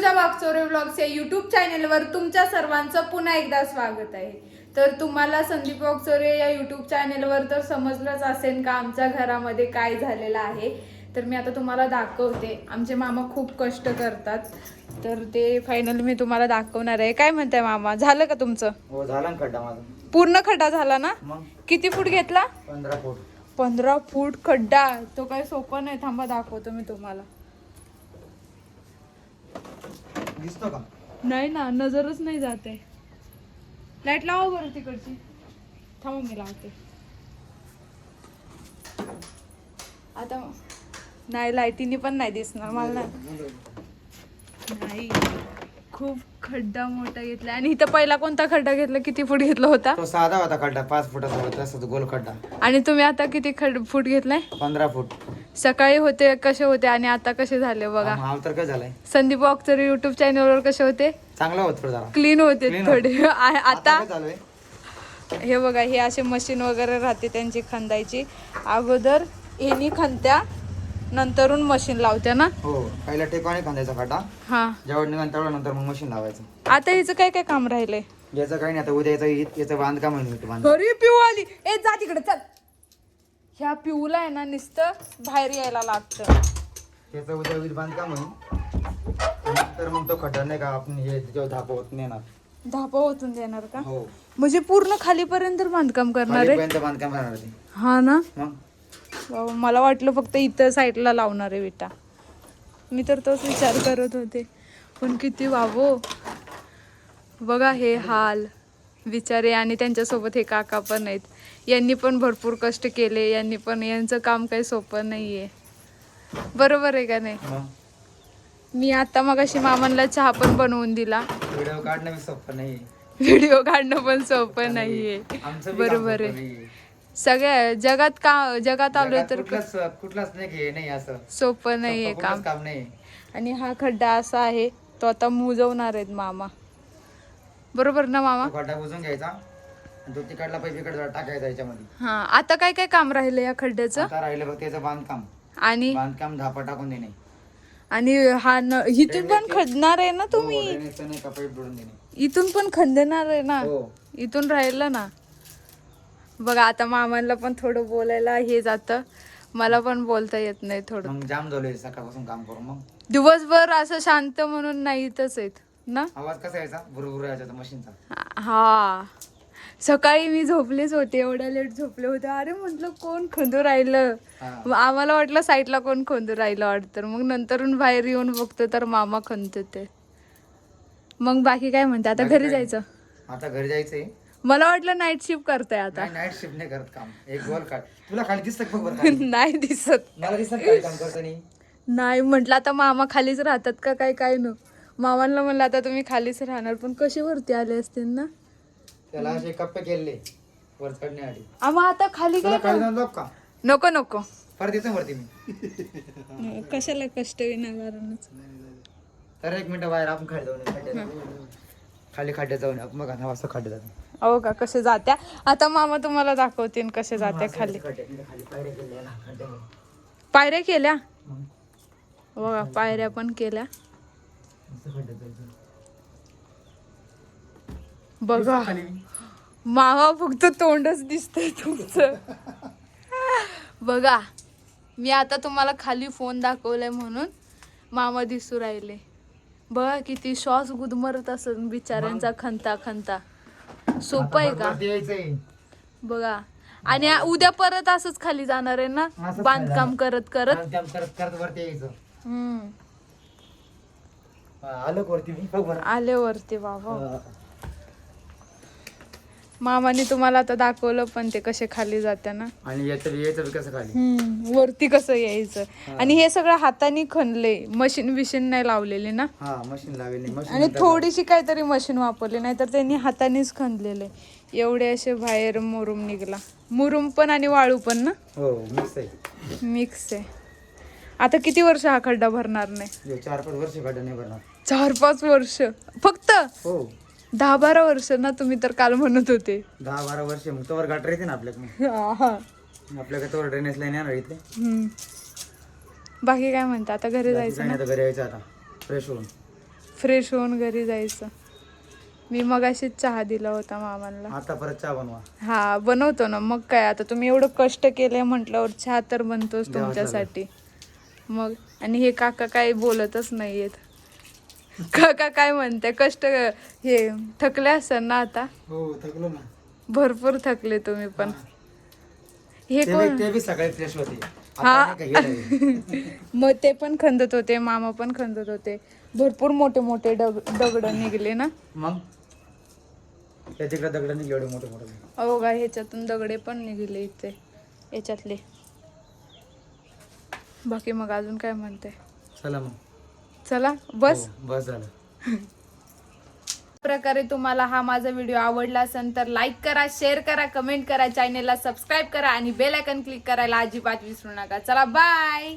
Rutuja Waghchore blogs या YouTube चॅनेलवर तुमच्या सर्वांचं पुन्हा एकदा स्वागत आहे. तर तुम्हाला संदीप वागचोरे या युट्यूब चॅनेलवर तर समजलंच असेल का आमच्या घरामध्ये काय झालेलं आहे. तर मी आता तुम्हाला दाखवते. आमचे मामा खूप कष्ट करतात. तर ते फायनल मी तुम्हाला दाखवणार आहे. काय म्हणताय मामा? झालं का तुमचं? हो झाला ना खड्डा माझा. पूर्ण खड्डा झाला ना? मग? किती फूट घेतला? पंधरा फूट. पंधरा फूट खड्डा. तो काही सोपं नाही. थांबा दाखवतो मी तुम्हाला. दिसतो का? नाही ना नजरच नाही जात. आहे लाइट लावा बरं तिकडची. थांबा मी लावते. आता नाही लाईटीने पण नाही दिसणार मला नाही. खूप खड्डा मोठा घेतला. आणि इथं पहिला कोणता खड्डा घेतला? किती फूट घेतला होता? तो साधा होता खड्डा पाच फुटाचा होता गोल खड्डा. आणि तुम्ही आता किती खड फूट घेतलाय? पंधरा फूट. सकाळी होते कसे होते आणि आता कसे झाले बघा. तर काय झालाय? संदीप बॉक्सर युट्यूब चॅनलवर कसे होते? चांगला होत थोडं जरा. क्लीन होते Clean थोडे. आ- आता काय चालू आहे? हे बघा हे असे मशीन वगैरे राहते त्यांची खंदायची. अगोदर हेनी खणत्या नंतरून मशीन लावत्या ना? हो पहिला टेकवाने खांदायचा खड्डा हा. जेवढ निघाल तेवढा नंतर मग मशीन लावायचं. आता हिचं काय काय काम राहिलंय याचं काही नाही आता उद्या याचं याचं बांधकाम आहे नीट बांध अरे पिऊ आली. ए जा तिकडे चल. ह्या पिऊला आहे ना नुसतं बाहेर यायला लागतं. त्याचं उद्या वीज बांधकाम होईल तर मग तो खड्डा नाही का आपण हे त्याच्यावर धाप होत नेणार धापा ओतून देणार का? हो. म्हणजे पूर्ण खालीपर्यंत बांधकाम करणार आहे? खालीपर्यंत बांधकाम ते. हा ना? मग? बाबा, मला वाटलं फक्त इथं साईडला लावणार आहे विटा. मी तर तोच विचार करत होते. पण किती बाबो बघा हे हाल. बिचारे आणि त्यांच्यासोबत हे काका पण आहेत. यांनी पण भरपूर कष्ट केले. यांनी पण यांचं काम काही सोपं नाही आहे बरोबर आहे का नाही? मी आता मग अशी मामांना चहा पण बनवून दिला. व्हिडिओ काढणं सोपं नाही व्हिडिओ काढणं पण सोपं नाहीये. बरोबर आहे. सगळ्या जगात का जगात आलोय जगात तर कुठलाच नाही नाही असं. सोपं नाहीये सोपं काम. काम नाही आणि हा खड्डा असा आहे तो आता मुजवणार आहेत मामा. बरोबर ना मामा? खड्डा बुजून घ्यायचा आणि तो तिकडला पैप इकडे टाकायचा याच्यामध्ये. हा आता काय काय काम राहिलं या खड्ड्याचं? आता राहिलं बघ त्याचं बांधकाम. आणि? बांधकाम धापा टाकून देणे. आणि हा न इथून पण खणणार आहे ना तुम्ही? हो, ड्रेनेजचं नाही का पाईप जोडून देणे. इथून पण खंदणार आहे ना? हो. इथून राहिलं ना? बघा आता मामांना पण थोडं बोलायला हे जातं. मला पण बोलता येत नाही थोडं. मग जाम झालोय सकाळपासून काम करून मग. दिवसभर असं शांत म्हणून नाही इथंच आहेत. ना? आवाज कसा यायचा? यायचा मशीनचा. हा. सकाळी मी झोपलेच होते एवढ्या लेट झोपले होते. अरे म्हटलं कोण खंदू राहिलं. मग आम्हाला वाटलं साईडला कोण खंदू राहिलं वाटतं. मग नंतरून बाहेर येऊन बघतो तर मामा खंत ते. मग बाकी काय म्हणते? आता घरी? जायचं? आता घरी जायचंय. मला वाटलं नाईट शिफ्ट करताय आता. नाही नाईट शिफ्ट नाही करत काम. एक गोल काढ. तुला खाली दिसत बघ बरं खाली. नाही दिसत. मला दिसत खाली काम करताना? नाही म्हटलं आता मामा खालीच राहतात का काय काय न मामांना म्हणलं आता तुम्ही खालीच राहणार. पण कसे वरती आले असतील ना? त्याला असे कप्पे केले वर चढण्यासाठी आम्हा आता खाली काय खाली जाऊन जाऊ का? नको नको. परत येतो वरती मी. कशाला कष्ट विनाकारणच. तर एक मिनिट बाहेर आपण खाली जाऊन येऊ, खड्ड्यात जाऊ. खाली खड्ड्यात जाऊन येऊ. वाजता खड्ड्यात जातो. अहो का कसे जात्या? आता मामा तुम्हाला दाखवतील कसे जात्या खाली. खड्ड्यात खाली. पायऱ्या केल्या ना खड्ड्यावर. पायऱ्या केल्या? मग? बघा पायऱ्या पण केल्या. बघा. मामा फक्त तोंडच दिसतंय तुमचं. बघा मी आता तुम्हाला खाली फोन दाखवलाय म्हणून मामा दिसू राहिले. बघा किती श्वास गुदमरत असत बिचाऱ्यांचा खंता खंता. सोपं आहे का? बघा. आणि उद्या परत असंच खाली जाणार आहे ना? बांधकाम करत करत? बांधकाम करत करत वरती यायचं. हम्म. हा, आलो का वरती मी बघ बरं. आले वरती बाबा. मामाने तुम्हाला आता दाखवलं पण ते कसे खाली जाते ना. आणि याचं यायचं बी कसं खाली? हम्म वरती कसं यायचं? आणि हे सगळं हाताने खणले मशीन बिशीन नाही लावलेले ना? हा मशीन लावेल मशीन आणि थोडीशी काहीतरी मशीन वापरली नाही तर त्यांनी हातानेच खणलेले. एवढे असे बाहेर मुरुम निघला. मुरुम पण आणि वाळू पण ना? हो मिक्स आहे. मिक्स आहे. आता किती वर्ष हा खड्डा भरणार नाही? हे चार पाच वर्ष खड्डा नाही भरणार. चार पाच वर्ष. फक्त? हो. दहा बारा वर्ष ना तुम्ही तर काल म्हणत होते. दहा बारा वर्ष. मग तोवर गाठर येते ना आपल्याकडे हा. आपल्याकडे तोवर ड्रेनेज लाईन येणार इथे. हम्म. बाकी काय म्हणता? आता घरी बाकी जायचं काही नाही, आता घरी यायचं आता. फ्रेश होऊन. फ्रेश होऊन घरी जायचं. मी मग अशीच चहा दिला होता मामांना. आता परत चहा बनवा. हा बनवतो ना. मग काय आता तुम्ही एवढं कष्ट केले म्हटल्यावर चहा तर बनतोच द्यावाच तुमच्यासाठी. मग आणि हे काका काय बोलतच नाहीयेत. काका काय म्हणते? कष्ट हे थकले असेल ना आता? हो थकलो ना. भरपूर थकले तुम्ही पण. हे. ते कोण? बी- ते बी सकाळी फ्रेश होते. हा. आता नाही का हे नाही. मग ते पण खंदत होते मामा पण खंदत होते. भरपूर मोठे मोठे डग दगड निघले ना? मग? त्या तिकडे दगड एवढे मोठे मोठे का ह्याच्यातून दगडे पण निघले इथे. याच्यातले. बाकी मग अजून काय म्हणते? चला मग. चला बस. हो, बस झालं. प्रकारे तुम्हाला हा माझा व्हिडिओ आवडला असेल तर लाईक करा शेअर करा कमेंट करा चॅनेलला सबस्क्राईब करा आणि बेल आयकन क्लिक करायला अजिबात विसरू नका. चला बाय